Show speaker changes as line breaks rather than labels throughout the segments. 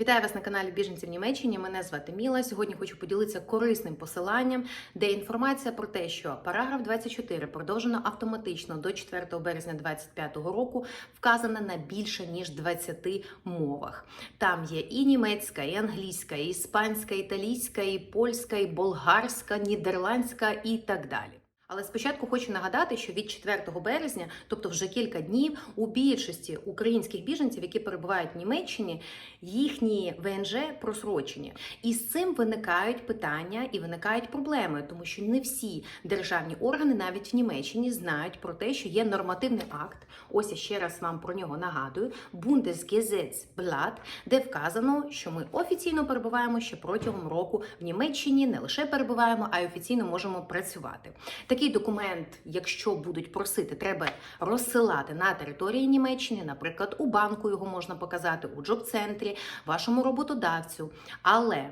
Вітаю вас на каналі Біженці в Німеччині. Мене звати Міла. Сьогодні хочу поділитися корисним посиланням, де інформація про те, що параграф 24 продовжено автоматично до 4 березня 2025 року, вказана на більше ніж 20 мовах. Там є і німецька, і англійська, і іспанська, і італійська, і польська, і болгарська, нідерландська і так далі. Але спочатку хочу нагадати, що від 4 березня, тобто вже кілька днів, у більшості українських біженців, які перебувають в Німеччині, їхні ВНЖ просрочені. І з цим виникають питання і виникають проблеми, тому що не всі державні органи, навіть в Німеччині, знають про те, що є нормативний акт. Ось я ще раз вам про нього нагадую: Bundesgesetzblatt, де вказано, що ми офіційно перебуваємо ще протягом року в Німеччині, не лише перебуваємо, а й офіційно можемо працювати. Такий документ, якщо будуть просити, треба розсилати на території Німеччини. Наприклад, у банку його можна показати, у джоб-центрі, вашому роботодавцю. Але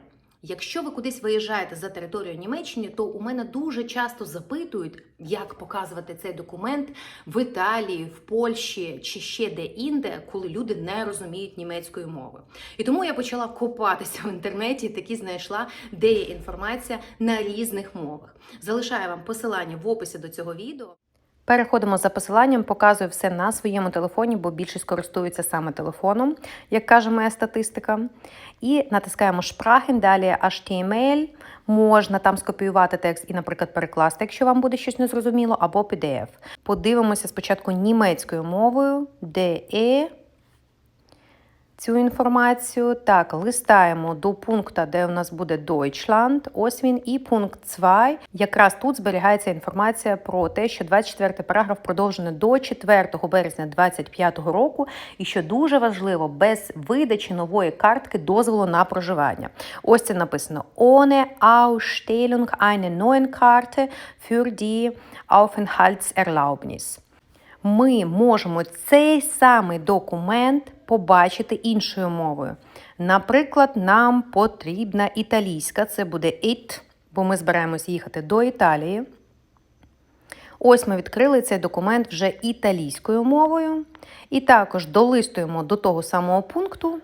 Якщо ви кудись виїжджаєте за територію Німеччини, то у мене дуже часто запитують, як показувати цей документ в Італії, в Польщі чи ще де-інде, коли люди не розуміють німецької мови. І тому я почала копатися в інтернеті, і таки знайшла, де є інформація на різних мовах. Залишаю вам посилання в описі до цього відео. Переходимо за посиланням, показую все на своєму телефоні, бо більшість користується саме телефоном, як каже моя статистика. І натискаємо шпрахен, далі HTML. Можна там скопіювати текст і, наприклад, перекласти, якщо вам буде щось незрозуміло, або PDF. Подивимося спочатку німецькою мовою, DE. Цю інформацію так листаємо до пункту, де у нас буде Deutschland, ось він, і пункт 2. Якраз тут зберігається інформація про те, що 24 параграф продовжено до 4 березня 2025 року, і що дуже важливо, без видачі нової картки дозволу на проживання. Ось це написано: Ohne Ausstellung einer neuen Karte für die Aufenthaltserlaubnis. Ми можемо цей самий документ побачити іншою мовою. Наприклад, нам потрібна італійська, це буде it, бо ми збираємось їхати до Італії. Ось ми відкрили цей документ вже італійською мовою. І також долистуємо до того самого пункту.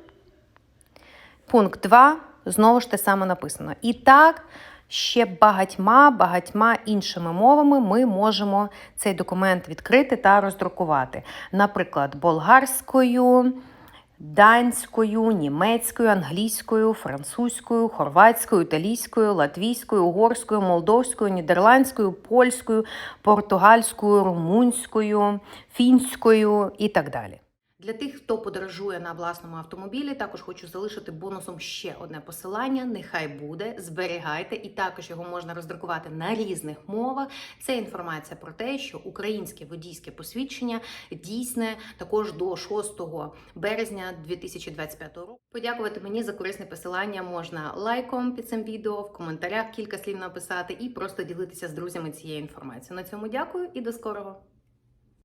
Пункт 2, знову ж те саме написано. І так, ще багатьма багатьма іншими мовами ми можемо цей документ відкрити та роздрукувати. Наприклад, болгарською, данською, німецькою, англійською, французькою, хорватською, італійською, латвійською, угорською, молдовською, нідерландською, польською, португальською, румунською, фінською і так далі. Для тих, хто подорожує на власному автомобілі, також хочу залишити бонусом ще одне посилання. Нехай буде, зберігайте, і також його можна роздрукувати на різних мовах. Це інформація про те, що українське водійське посвідчення дійсне також до 6 березня 2025 року. Подякувати мені за корисне посилання можна лайком під цим відео, в коментарях кілька слів написати і просто ділитися з друзями цією інформацією. На цьому дякую і до скорого.